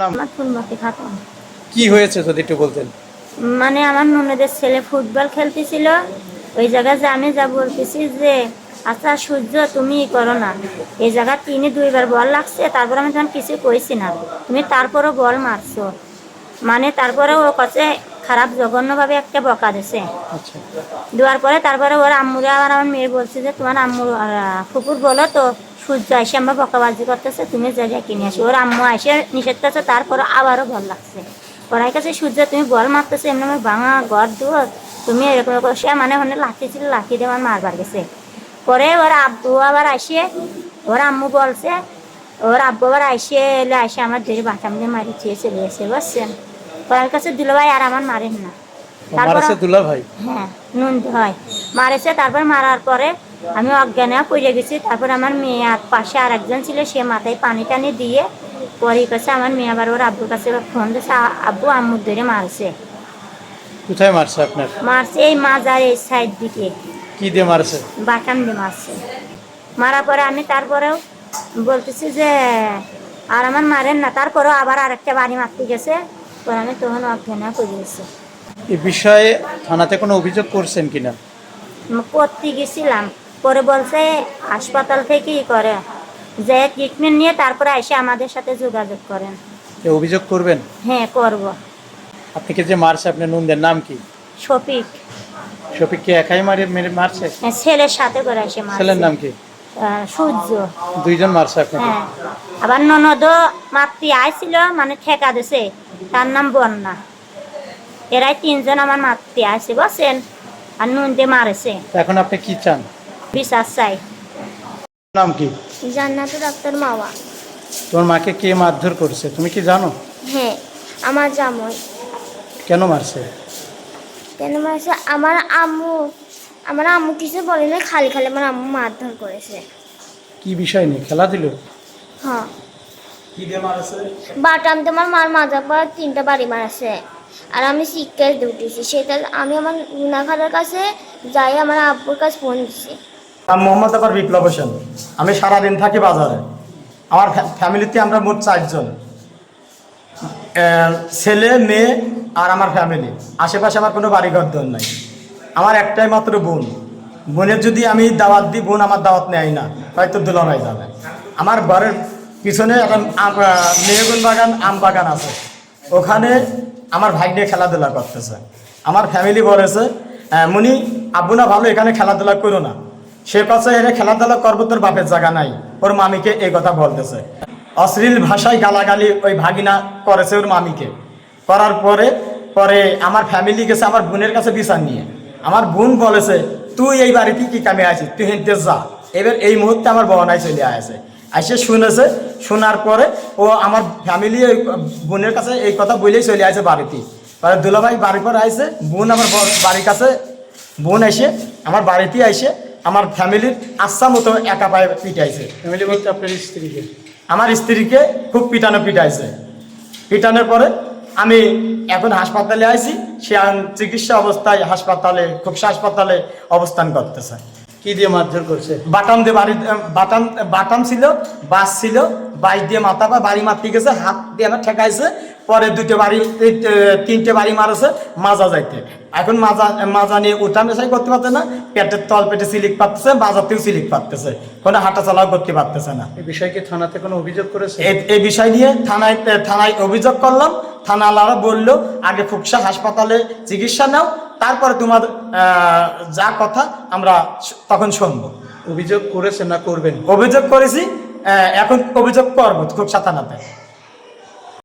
নাম? ফুলমতি খাতুন কি হয়েছে যদি একটু বলতেন? মানে আমার ননদের ছেলে ফুটবল খেলতেছিল। ওই জায়গায় যে আমি যা বলতেছি যে আচ্ছা সূর্য তুমি ই করো না। এই জায়গা তিনি দুইবার বল লাগছে তারপর আমি তখন কিছু কইছি না। তুমি তারপরও বল মারছো। মানে তারপরে ও কাছে খারাপ জঘন্যভাবে একটা বকা দিছে। আচ্ছা। দেওয়ার পরে তারপরে ওর আম্মুরে আবার আমার মেয়ে বলছে যে তোমার আম্মু ফুকুর বলো তো সূর্য এসে আমরা বকাবাজি করতেছে তুমি জায়গায় কিনে আসো। ওর আম্মু এসে নিষেধ করছে তারপরে আবারও বল লাগছে। ওরাই কাছে সূর্য তুমি বল মারতেছো এমনি আমার ভাঙা ঘর দুয়ার। তুমি এরকম সে মানে ওখানে লাঠি ছিল লাঠি দিয়ে আমার মারবার গেছে। পরে ওর আব্বু আবার আসে ওর আম্মু বলছে ওর আব্বু আবার আসে এলে আসে আমার ধরে বাটাম দিয়ে মারি চেয়ে চলে এসে বুঝছেন? ওর কাছে দিল ভাই আর আমার মারেন না। তারপর হ্যাঁ নুন হয়। মারেছে তারপর মারার পরে আমি অজ্ঞানে পড়ে গেছি। তারপর আমার মেয়ে আর পাশে আর একজন ছিল সে মাথায় পানি টানি দিয়ে পরে কাছে আমার মেয়ে আবার ওর আব্বুর কাছে ফোন দিয়েছে আব্বু আম্মুর ধরে মারছে। কোথায় মারছে আপনার? মারছে এই মাজার এই সাইড দিকে। কি দিয়ে মারছে? বাটাম দিয়ে মারছে। মারার পরে আমি তারপরেও বলতেছি যে আর আমার মারেন না। তারপরেও আবার আরেকটা বাড়ি মারতে গেছে। পরে আমি তখন অজ্ঞানে পড়ে গেছি। এই বিষয়ে থানাতে কোনো অভিযোগ করছেন কিনা? করতে গেছিলাম। পরে বলছে হাসপাতাল থেকে ই করে। যে ট্রিটমেন্ট নিয়ে তারপরে এসে আমাদের সাথে যোগাযোগ করেন। অভিযোগ করবেন? হ্যাঁ করব। আপনাকে যে মারছে আপনার নন্দের নাম কি? শফিক। শফিককে একাই মারে মেরে মারছে? হ্যাঁ, ছেলের সাথে করে এসে মারছে। ছেলের নাম কি? সূর্য। দুইজন মারছে আপনাকে হ্যাঁ। আবার ননদ মাতৃ আইছিল মানে ঠেকা দিছে। তার নাম বন্যা। এরাই তিনজন আমার মাতৃ আছে বসেন আর নুন দিয়ে মারেছে। এখন আপনি কি চান? বিশ্বাস চাই নাম কি? জান্নাতুর আক্তার মাওয়া। তোমার মাকে কে মারধর করছে? তুমি কি জানো? হ্যাঁ আমার জামাই। কেন মারছে? কেন বলছে আমার আম্মু আমার আম্মু কিছু বলে না খালি খালি আমার আম্মু মারধর করেছে। কি বিষয় নিয়ে? খেলা দিল? হ্যাঁ। মারছে? বাটাম তোমার মার মাজার পর তিনটা বাড়ি মারাছে। আর আমি শিক্ষায় উঠেছি। সেটা আমি আমার গুনাখারের কাছে যাই আমার আব্বুর কাছে ফোন দিছি। আমি মোহাম্মদ আবার বিপ্লব হোসেন। আমি সারাদিন থাকি বাজারে। আমার ফ্যামিলিতে আমরা মোট চারজন। ছেলে, মেয়ে আর আমার ফ্যামিলি। আশেপাশে আমার কোনো বাড়িঘর দর নাই। আমার একটাই মাত্র বোন। বোনের যদি আমি দাওয়াত দিই, বোন আমার দাওয়াত নেয় না, হয়তো দুলনায় যাবে। আমার ঘরের পিছনে আম- মেহগুন বাগান, আম বাগান আছে। ওখানে আমার ভাই নিয়ে খেলাধুলা করতেছে। আমার ফ্যামিলি বলেছে মুনি, আব্বু না ভালো এখানে খেলাধুলা করো না। সে কথা এনে খেলাধুলা করব তোর বাপের জায়গা নাই। ওর মামিকে এই কথা বলতেছে। অশ্লীল ভাষায় গালাগালি ওই ভাগিনা করেছে ওর মামিকে। করার পরে পরে আমার ফ্যামিলি গেছে, আমার বোনের কাছে বিচার নিয়ে। আমার বোন বলেছে, তুই এই বাড়িতে কি কামে আছিস তুই হেঁটে যা। এবার এই মুহূর্তে আমার বহনায় চলে আসে। এসে শুনেছে, শোনার পরে ও আমার ফ্যামিলি ওই বোনের কাছে এই কথা বলেই চলে আসে বাড়িতে। পরে দুলাভাই বাড়ির পর আইসে বোন আমার বাড়ির কাছে। বোন এসে আমার বাড়িতে এসে আমার ফ্যামিলির আচ্ছা মতো একা পায়ে পিটাইছে। ফ্যামিলি বলতে আপনার স্ত্রীকে? আমার স্ত্রীকে খুব পিটানো পিটাইছে। পিটানোর পরে আমি এখন হাসপাতালে আইছি সে চিকিৎসা অবস্থায় হাসপাতালে খুব হাসপাতালে অবস্থান করতেছে। কি দিয়ে মারধর করছে? বাটাম দিয়ে বাড়ি বাটাম বাটাম ছিল বাস ছিল বাইশ দিয়ে মাথা পা বাড়ি মারতে গেছে হাত দিয়ে আমার ঠেকাইছে পরে দুটো বাড়ি তিনটে বাড়ি মারেছে মাজা যাইতে। এখন মাজা মাজা নিয়ে উঠা মেশাই করতে পারছে না পেটের তল পেটে সিলিক পাচ্ছে বাজাতেও সিলিক পাচ্ছে কোনো হাঁটা চলাও করতে পারতেছে না। এই বিষয়ে কি থানাতে কোনো অভিযোগ করেছে? এই- বিষয় নিয়ে থানায় থানায় অভিযোগ করলাম। থানাওয়ালারা বলল আগে ফুকসা হাসপাতালে চিকিৎসা নাও তারপরে তোমার আহ, যা কথা আমরা তখন শুনব। অভিযোগ করেছে না করবেন? অভিযোগ করেছি আহ, এখন অভিযোগ করব খুব থানাতে।